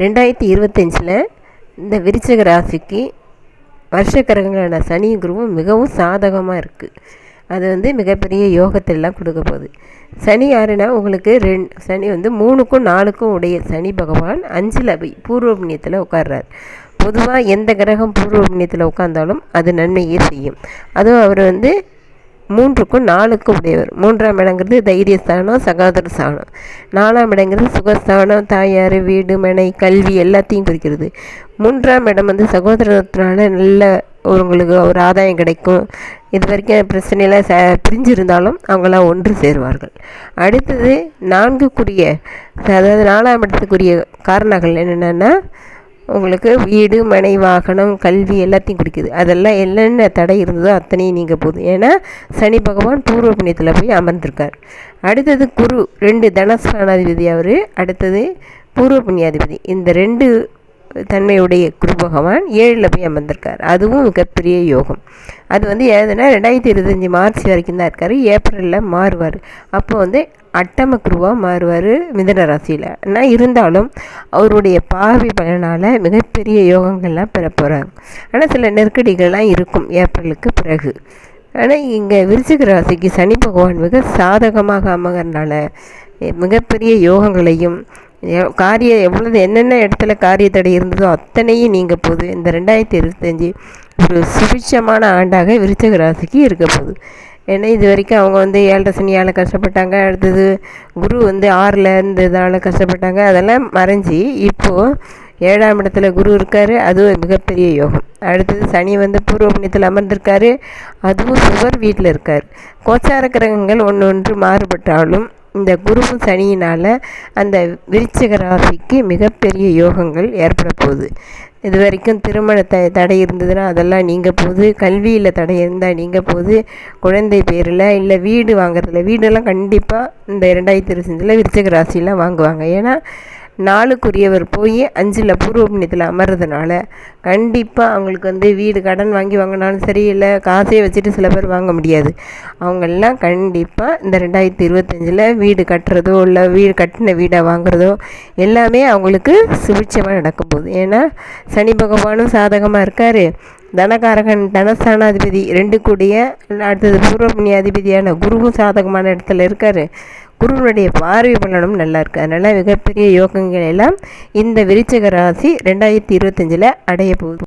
ரெண்டாயிரத்தி இருபத்தஞ்சில் இந்த விருச்சிக ராசிக்கு வருஷக்கரங்களான சனி குருவும் மிகவும் சாதகமாக இருக்குது. அது வந்து மிகப்பெரிய யோகத்தெல்லாம் கொடுக்க போகுது. சனி யாருன்னா உங்களுக்கு ரெண் சனி வந்து மூணுக்கும் நாலுக்கும் உடைய சனி பகவான் அஞ்சில் போய் பூர்வ புண்ணியத்தில் உட்கார்றார். பொதுவாக எந்த கிரகம் பூர்வ புண்ணியத்தில் உட்காந்தாலும் அது நன்மையே செய்யும். அதுவும் அவர் வந்து மூன்றுக்கும் நாலுக்கும் உடையவர். மூன்றாம் இடங்கிறது தைரியஸ்தானம் சகோதர ஸ்தானம் நாலாம் இடங்கிறது சுகஸ்தானம் தாயார் வீடு மனை கல்வி எல்லாத்தையும் குறிக்கிறது. மூன்றாம் இடம் வந்து சகோதரத்தினால நல்ல உங்களுக்கு ஒரு ஆதாயம் கிடைக்கும். இது வரைக்கும் பிரச்சனையெல்லாம் ச பிரிஞ்சிருந்தாலும் அவங்களாம் ஒன்று சேருவார்கள். அடுத்தது நான்குக்குரிய அதாவது நாலாம் இடத்துக்குரிய காரணங்கள் என்னென்னா உங்களுக்கு வீடு மனை வாகனம் கல்வி எல்லாத்தையும் குறிக்குது அதெல்லாம் என்னென்ன தடை இருந்ததோ அத்தனையும் நீங்கள் போகுது ஏன்னா சனி பகவான் பூர்வ புண்ணியத்தில் போய் அமர்ந்திருக்கார். அடுத்தது குரு ரெண்டு தனஸ்தானாதிபதி அவர் அடுத்தது பூர்வ புண்ணியாதிபதி. இந்த ரெண்டு தன்மையுடைய குரு பகவான் ஏழில் போய் அமர்ந்திருக்கார். அதுவும் மிகப்பெரிய யோகம். அது வந்து எதுனா ரெண்டாயிரத்தி இருபத்தஞ்சி மார்ச் வரைக்கும் தான் இருக்கார். ஏப்ரலில் மாறுவார். அப்போ வந்து அட்டம குருவாக மாறுவார் மிதன ராசியில். ஆனால் இருந்தாலும் அவருடைய பார்வை பலனால் மிகப்பெரிய யோகங்கள்லாம் பெற போகிறாங்க ஆனால் சில நெருக்கடிகள்லாம் இருக்கும் ஏப்ரலுக்கு பிறகு. ஆனால் இங்கே விருச்சிக ராசிக்கு சனி பகவான் மிக சாதகமாக அமைகிறனால மிகப்பெரிய யோகங்களையும் காரியம் எவ்வளோ என்னென்ன இடத்துல காரிய தடை இருந்ததோ அத்தனையும் நீங்கள் போகுது இந்த ரெண்டாயிரத்தி இருபத்தஞ்சி ஒரு சுபிட்சமான ஆண்டாக விருச்சக ராசிக்கு இருக்க போகுது. ஏன்னா இது வரைக்கும் அவங்க வந்து ஏழரை சனியால் கஷ்டப்பட்டாங்க. அடுத்தது குரு வந்து ஆறில் இருந்ததால் கஷ்டப்பட்டாங்க. அதெல்லாம் மறைஞ்சி இப்போது ஏழாம் இடத்துல குரு இருக்கார். அதுவும் மிகப்பெரிய யோகம். அடுத்தது சனி வந்து பூர்வ புண்ணியத்தில் அமர்ந்திருக்காரு. அதுவும் சுவர் வீட்டில் இருக்கார். கோச்சார கிரகங்கள் ஒன்று ஒன்று மாறுபட்டாலும் இந்த குருவும் சனியினால் அந்த விருச்சிக ராசிக்கு மிகப்பெரிய யோகங்கள் ஏற்பட போகுது. இது வரைக்கும் திருமண த தடை இருந்ததுன்னா அதெல்லாம் நீங்கள் போகுது கல்வியில் தடை இருந்தால் நீங்கள் போகுது குழந்தை பேரில் இல்லை வீடு வாங்குறதுல வீடெல்லாம் கண்டிப்பாக இந்த இரண்டாயிரத்தி இருபத்தஞ்சில் விருச்சிக ராசிலாம் வாங்குவாங்க. ஏன்னா நாளுக்குரியவர் போய் அஞ்சில் பூர்வ புண்ணியத்தில் அமர்றதுனால கண்டிப்பாக அவங்களுக்கு வந்து வீடு கடன் வாங்கி வாங்கினாலும் சரி இல்லை காசே வச்சுட்டு சில பேர் வாங்க முடியாது. அவங்கெல்லாம் கண்டிப்பாக இந்த ரெண்டாயிரத்தி இருபத்தஞ்சில் வீடு கட்டுறதோ இல்லை வீடு கட்டின வீடை வாங்குறதோ எல்லாமே அவங்களுக்கு சுபிட்சமாக நடக்க போகுது ஏன்னா சனி பகவானும் சாதகமாக இருக்கார். தனகாரகன் தனஸ்தானாதிபதி ரெண்டு கூடிய அடுத்தது பூர்வ அதிபதியான குருவும் சாதகமான இடத்துல இருக்கார். குருவனுடைய பார்வை பலனும் நல்லா இருக்குது அதனால் மிகப்பெரிய யோகங்கள் எல்லாம் இந்த விருச்சக ராசி ரெண்டாயிரத்தி இருபத்தஞ்சில் அடைய போகுது.